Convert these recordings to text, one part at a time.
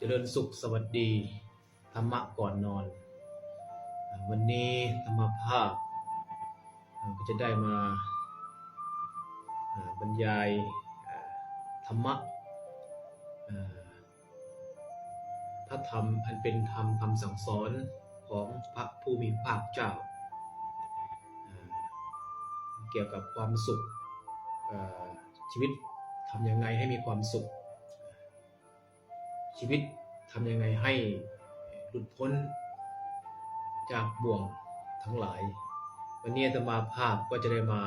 เจริญสุขสวัสดี ธรรมะก่อนนอน วันนี้ธรรมภาพก็จะได้มาบรรยายธรรมะพระธรรมอันเป็นธรรมคำสั่งสอนของพระผู้มีภาคเจ้า เกี่ยวกับความสุขชีวิตทำยังไงให้มีความสุข ชีวิตทำยังไงให้หลุดพ้นจากบ่วงทั้งหลาย วันนี้อาตมาภาพก็จะได้มา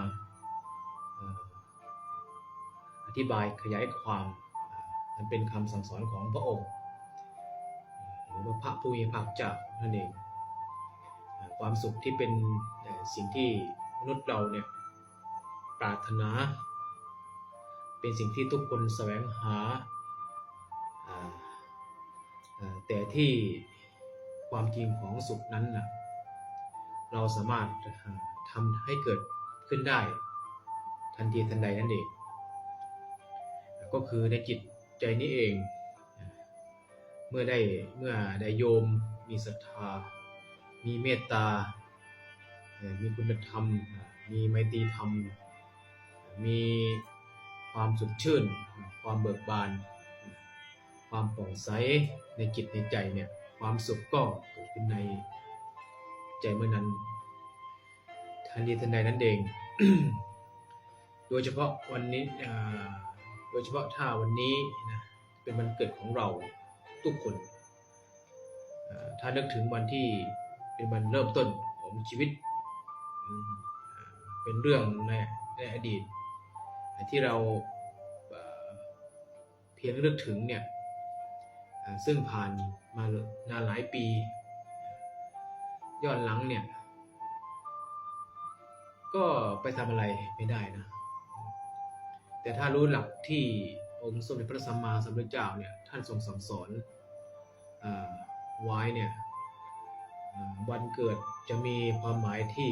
อธิบายขยายความอ่ามันเป็นคำสั่งสอนของพระองค์ หรือว่าพระผู้มีพระภาคเจ้านั่นเอง ความสุขที่เป็นสิ่งที่มนุษย์เราเนี่ยปรารถนา เป็นสิ่งที่ทุกคนแสวงหา แต่ที่ความจริงของสุขนั้นนะเราสามารถอ่าทำให้เกิดขึ้นได้ ทันทีทันใดนั่นเอง ก็คือในจิตใจนี้เอง เมื่อได้เมื่อได้โยมมีศรัทธา มีเมตตา มีคุณธรรม มีไมตรีธรรม มีความสดชื่น ความเบิกบาน ความโปร่งใสในจิตในใจเนี่ยความสุขก็เกิดขึ้นในใจเมื่อนั้นทันทีทันใดนั้นเอง โดยเฉพาะวันนี้โดยเฉพาะถ้าวันนี้นะเป็นวันเกิดของเราทุกคน ถ้านึกถึงวันที่เป็นวันเริ่มต้นของชีวิต เป็นเรื่องในในอดีตที่เราเพียงนึกถึงเนี่ย ซึ่งผ่านมานานหลายปี ย้อนหลังเนี่ย ก็ไปทำอะไรไม่ได้นะ แต่ถ้ารู้หลักที่องค์สมเด็จพระสัมมาสัมพุทธเจ้าเนี่ยท่านทรงสั่งสอนไว้เนี่ยวันเกิดจะมีความหมายที่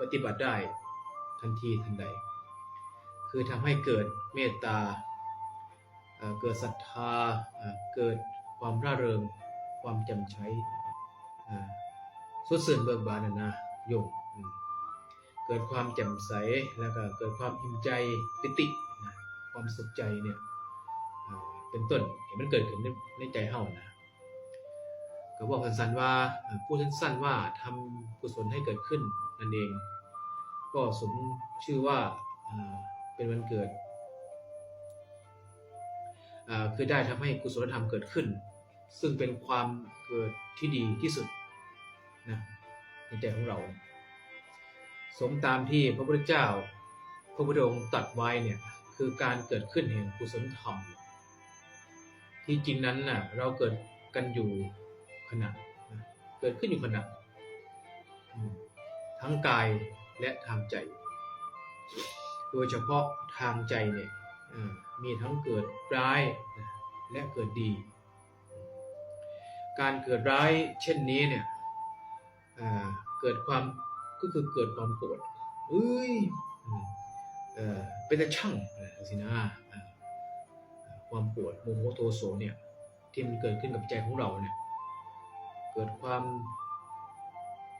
ปฏิบัติได้ทันทีทันใด คือทำให้เกิดเมตตาเกิดศรัทธาเกิด ความร่าเริง ความจำใช้อ่าสดสื่นเบิกบานนะนะโยมเกิดความแจ่มใสแล้วก็เกิดความอิ่มใจปิตินะความสุขใจเนี่ยเป็นต้นเห็นมันเกิดขึ้นในใจเฮานะก็บอกสั้นๆว่าพูดสั้นๆว่าทำกุศลให้เกิดขึ้นนั่นเอง ก็สมชื่อว่าเป็นวันเกิดคือได้ทำให้กุศลธรรมเกิดขึ้น ซึ่งเป็นความเกิดที่ดีที่สุดนะในใจของเรา สมตามที่พระพุทธเจ้า พระพุทธองค์ตรัสไว้เนี่ยคือการเกิดขึ้นแห่งกุศลธรรม ที่จริงนั้นน่ะเราเกิดกันอยู่ขณะนะเกิดขึ้นอยู่ขณะทั้งกายและทางใจ โดยเฉพาะทางใจเนี่ยมีทั้งเกิดร้ายและเกิดดี การเกิดร้ายเช่นนี้เนี่ยเกิดความก็คือเกิดความโกรธเอ้ยเป็นแต่ช่างสินะอ่าความโกรธโมโหโทโสเนี่ยที่มันเกิดขึ้นกับใจของเราเนี่ยเกิดความ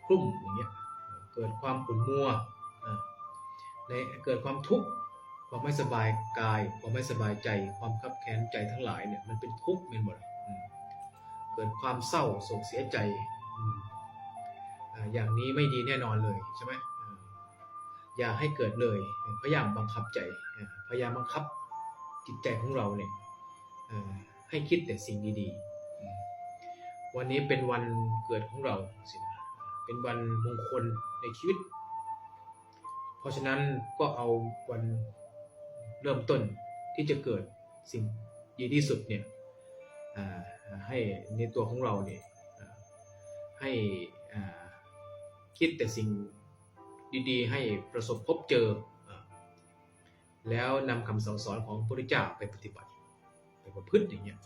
กลุ่มอย่างเงี้ยเกิดความขุ่นมัวในเกิดความทุกข์ความไม่สบายกาย ความไม่สบายใจ ความคับแค้นใจทั้งหลายเนี่ยมันเป็นทุกข์เป็นหมด เกิดความเศร้าโศกเสียใจอย่างนี้ไม่ดีแน่นอนเลยใช่ไหมอ่าอย่าให้เกิดเลยพยายามบังคับใจพยายามบังคับจิตใจของเราเนี่ยให้คิดแต่สิ่งดีๆ วันนี้เป็นวันเกิดของเราสินะเป็นวันมงคลในชีวิต เพราะฉะนั้นก็เอาวันเริ่มต้นที่จะเกิดสิ่งดีที่สุดเนี่ย ให้ในตัวของเราเนี่ยให้คิดแต่สิ่งดีๆ ให้ประสบพบเจออแล้วนำคำสั่งสอนของพระพุทธเจ้าไปปฏิบัติ ไปประพฤติอย่างเงี้ย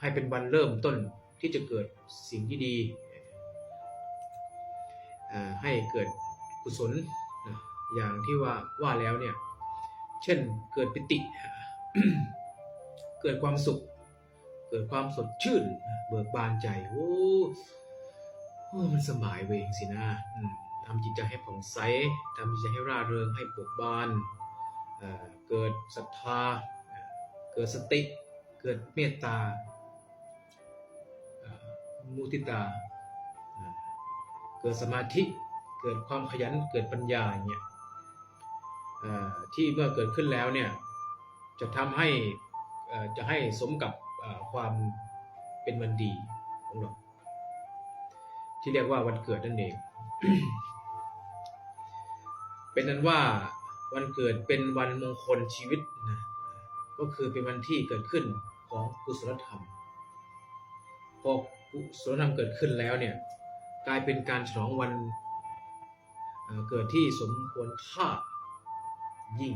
ให้เป็นวันเริ่มต้นที่จะเกิดสิ่งที่ดี ให้เกิดกุศลอย่างที่ว่าว่าแล้วเนี่ย เช่นเกิดปิติ เกิดความสุข กิดความสดชื่น เบิกบานใจโอ้โอ้มันสบายเวงสินะทำจิตใจให้ผ่องใสทำจิตใจให้ร่าเริงให้เบิกบานเเกิดศรัทธาเเกิดสติ เกิดเมตตา มุทิตาเเกิดสมาธิ เกิดความขยัน เกิดปัญญาเงี้ยที่เมื่อเกิดขึ้นแล้วเนี่ย จะทำให้จะให้สมกับ ความเป็นวันดีของเราที่เรียกว่าวันเกิดนั่นเอง เป็นนั้นว่าวันเกิดเป็นวันมงคลชีวิตนะก็คือเป็นวันที่เกิดขึ้นของกุศลธรรมพอกุศลธรรมเกิดขึ้นแล้วเนี่ยกลายเป็นการฉลองวันเกิดที่สมควรค่ายิ่ง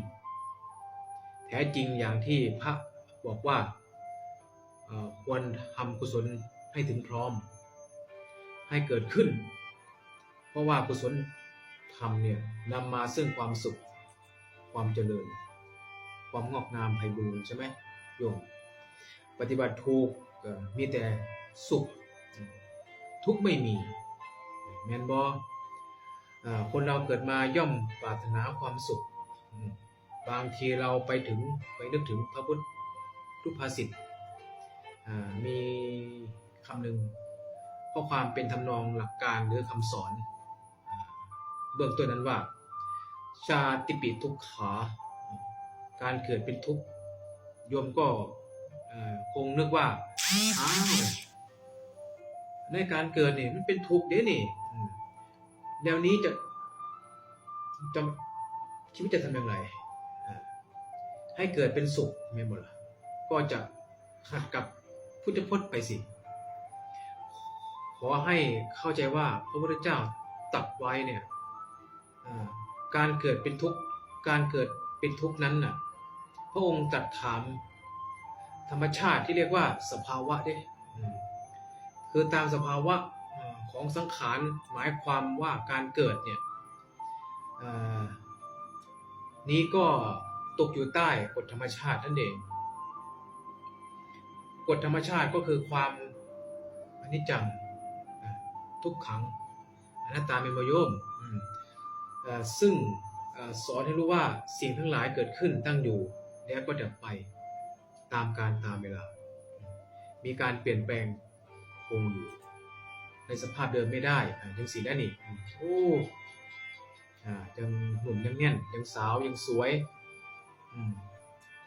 แท้จริงอย่างที่พระบอกว่า ควรทำกุศลให้ถึงพร้อม ให้เกิดขึ้น เพราะว่ากุศลธรรมเนี่ยนำมาซึ่งความสุข ความเจริญ ความงอกงามไพบูรณ์ใช่ไหมโยมปฏิบัติถูกมีแต่สุข ทุกไม่มี แมนบอคนเราเกิดมาย่อมปรารถนาความสุข บางทีเราไปถึงไปนึกถึงพระพุทธทุภาษิต มีคำหนึ่งข้อความเป็นทำนองหลักการหรือคำสอน เบื้องต้นนั้นว่า ชาติปิทุกขา การเกิดเป็นทุกข์โยมก็คงนึกว่าอ้าวในการเกิดนี่มันเป็นทุกข์เด้นี่อืมแนวนี้จะจะชีวิตจะทำอย่างไร ให้เกิดเป็นสุขไม่หมดละก็จะขัดกับ พุทธพจน์ไปสิ ขอให้เข้าใจว่าพระพุทธเจ้าตัดไว้เนี่ยการเกิดเป็นทุกข์การเกิดเป็นทุกข์นั้นน่ะพระองค์ตรัสถาม ธรรมชาติที่เรียกว่าสภาวะเด้คือตามสภาวะของสังขารหมายความว่าการเกิดเนี่ยนี้ก็ตกอยู่ใต้กฎธรรมชาตินั่นเอง กฎธรรมชาติก็คือความอนิจจังทุกขังอนัตตาเมมโยมซึ่งสอนให้รู้ว่าสิ่งทั้งหลายเกิดขึ้นตั้งอยู่ แล้วก็ดับไปตามการตามเวลา มีการเปลี่ยนแปลงคงอยู่ ในสภาพเดิมไม่ได้ยังสีได้นี่โอ้อยังหนุ่มยังแน่นยังสาวยังสวย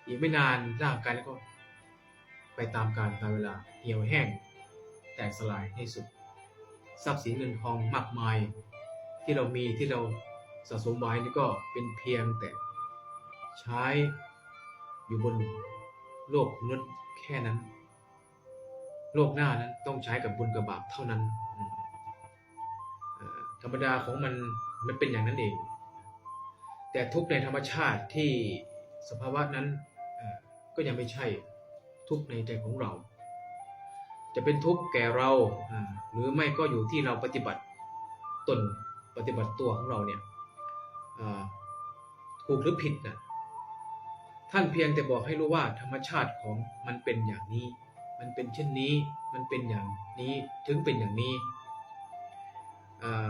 อีกไม่นานร่างกายแล้วก็ ตามการตามเวลาเหี่ยวแห้ง แตกสลายให้สุด ทรัพย์สินเงินทองมากมาย ที่เรามีที่เราสะสมไว้นี่ก็เป็นเพียงแต่ใช้อยู่บนโลกมนุษย์แค่นั้น โลกหน้านั้นต้องใช้กับบุญกับบาปเท่านั้นธรรมดาของมันมันเป็นอย่างนั้นเอง แต่ทุกในธรรมชาติที่สภาวะนั้นก็ยังไม่ใช่ ทุกข์ในใจของเรา จะเป็นทุกข์แก่เรา หรือไม่ก็อยู่ที่เราปฏิบัติตนปฏิบัติตัวของเราเนี่ยถูกหรือผิดนะท่านเพียงแต่บอกให้รู้ว่าธรรมชาติของมันเป็นอย่างนี้ มันเป็นเช่นนี้มันเป็นอย่างนี้ถึงเป็นอย่างนี้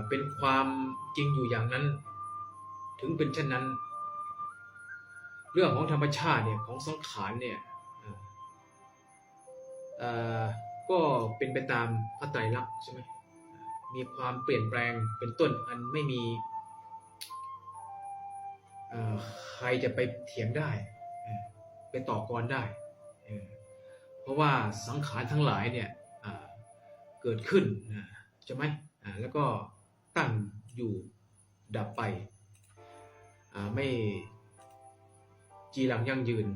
เป็นความจริงอยู่อย่างนั้น ถึงเป็นเช่นนั้น เรื่องของธรรมชาติเนี่ยของสังขารเนี่ย ก็เป็นไปตามพระไตรลักษณ์ใช่ไหมมีความเปลี่ยนแปลงเป็นต้นอันไม่มีใครจะไปเถียงได้ ไปต่อกรได้ เพราะว่าสังขารทั้งหลายเนี่ยเกิดขึ้นใช่ไหมแล้วก็ตั้งอยู่ดับไปไม่จีรังยั่งยืน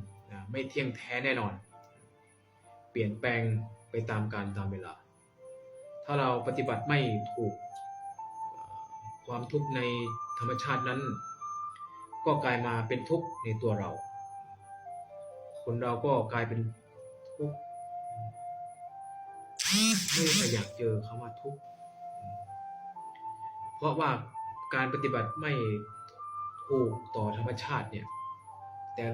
ไม่เที่ยงแท้แน่นอน ปลี่ยนแปลงไปตามการตามเวลา ถ้าเราปฏิบัติไม่ถูกความทุกข์ในธรรมชาตินั้น ก็กลายมาเป็นทุกข์ในตัวเรา คนเราก็กลายเป็นทุกข์ไม่อยากเจอคำว่าทุกข์เพราะว่าการปฏิบัติไม่ถูกต่อธรรมชาติเนี่ย แต่